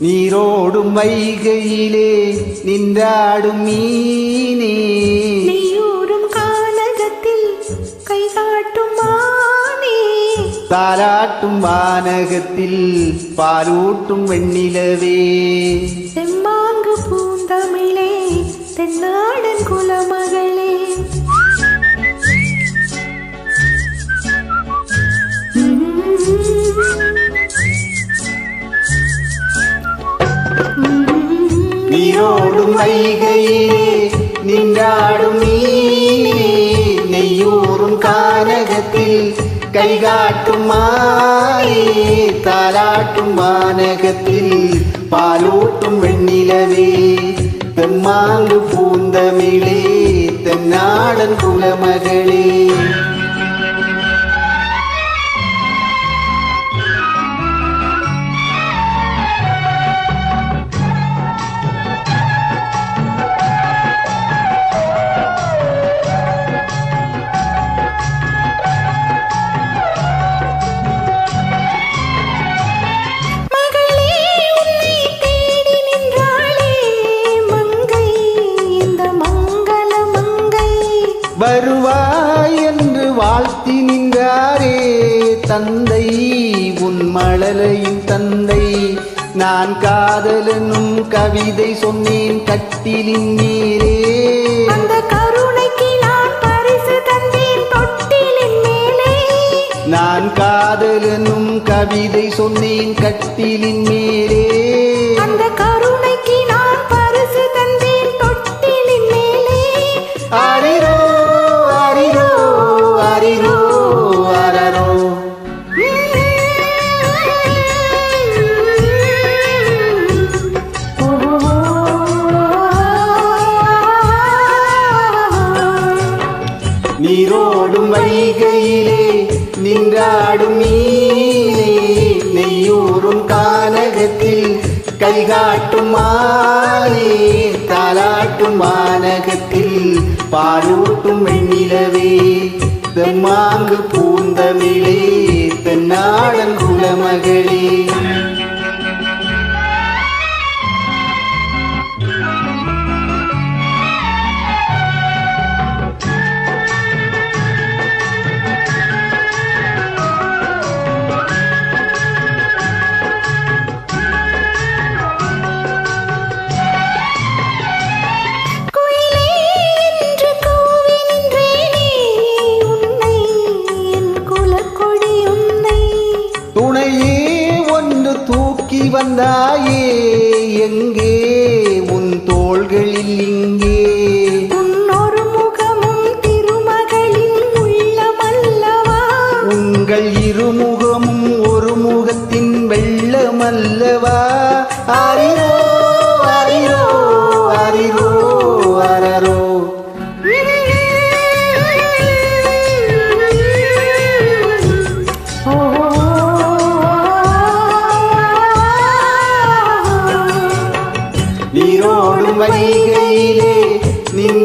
நீரோடும் வைகையிலே நின்றாடும் மீனே. நெய்யூரும் கானகத்தில் கை காட்டும் மானே. தாலாட்டும் வானகத்தில் பாலூட்டும் வெண்ணிலவே. செம்மாங்கு பூந்தமிழே தென்னாடன் குலமகளே நீரோடும் வைகையிலே நின்றாடும் மீனே நெய்யூரும் கானகத்தில் கைகாட்டும் மாயே தாலாட்டும் வானகத்தில் பாலூட்டும் வெண்ணிலவே தெம்மாங்கு பூந்தமிழே தென்னாடன் குலமகளே வருவாய் என்று வாழ்த்தி நின்றாரே தந்தை உன் மழலையின் தந்தை. நான் காதலனும் கவிதை சொன்னேன் கட்டிலின் நீரே. அந்த கருணைக்கு நான் பரிசு தந்தேன் தொட்டிலின் மேலே. நான் காதலனும் கவிதை சொன்னேன் கட்டிலின் மேலே. நின்றாடும் மீனே நெய்யூரும் கானகத்தில் கைகாட்டும் மாலே தாலாட்டும் வானகத்தில் பாலூட்டும் வெண்ணிலவே. தென்மாங்கு பூந்தமிழே தென்னாடன் குலமகள் வந்தாயே எங்கே உன் தோள்களில்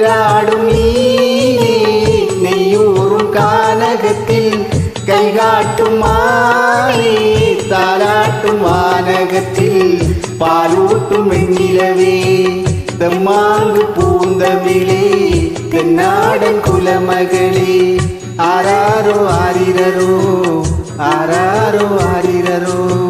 நின்றாடும் மீனே நெய்யூரும் கானகத்தில் கைகாட்டும் மானே தாலாட்டும் வானகத்தில் பாலூட்டும் வெண்ணிலவே. தம்மாங்கு பூந்தமிழே தென்னாடன் குலமகளே. ஆராரோ ஆரிரரோ ஆராரோ ஆரிரரோ.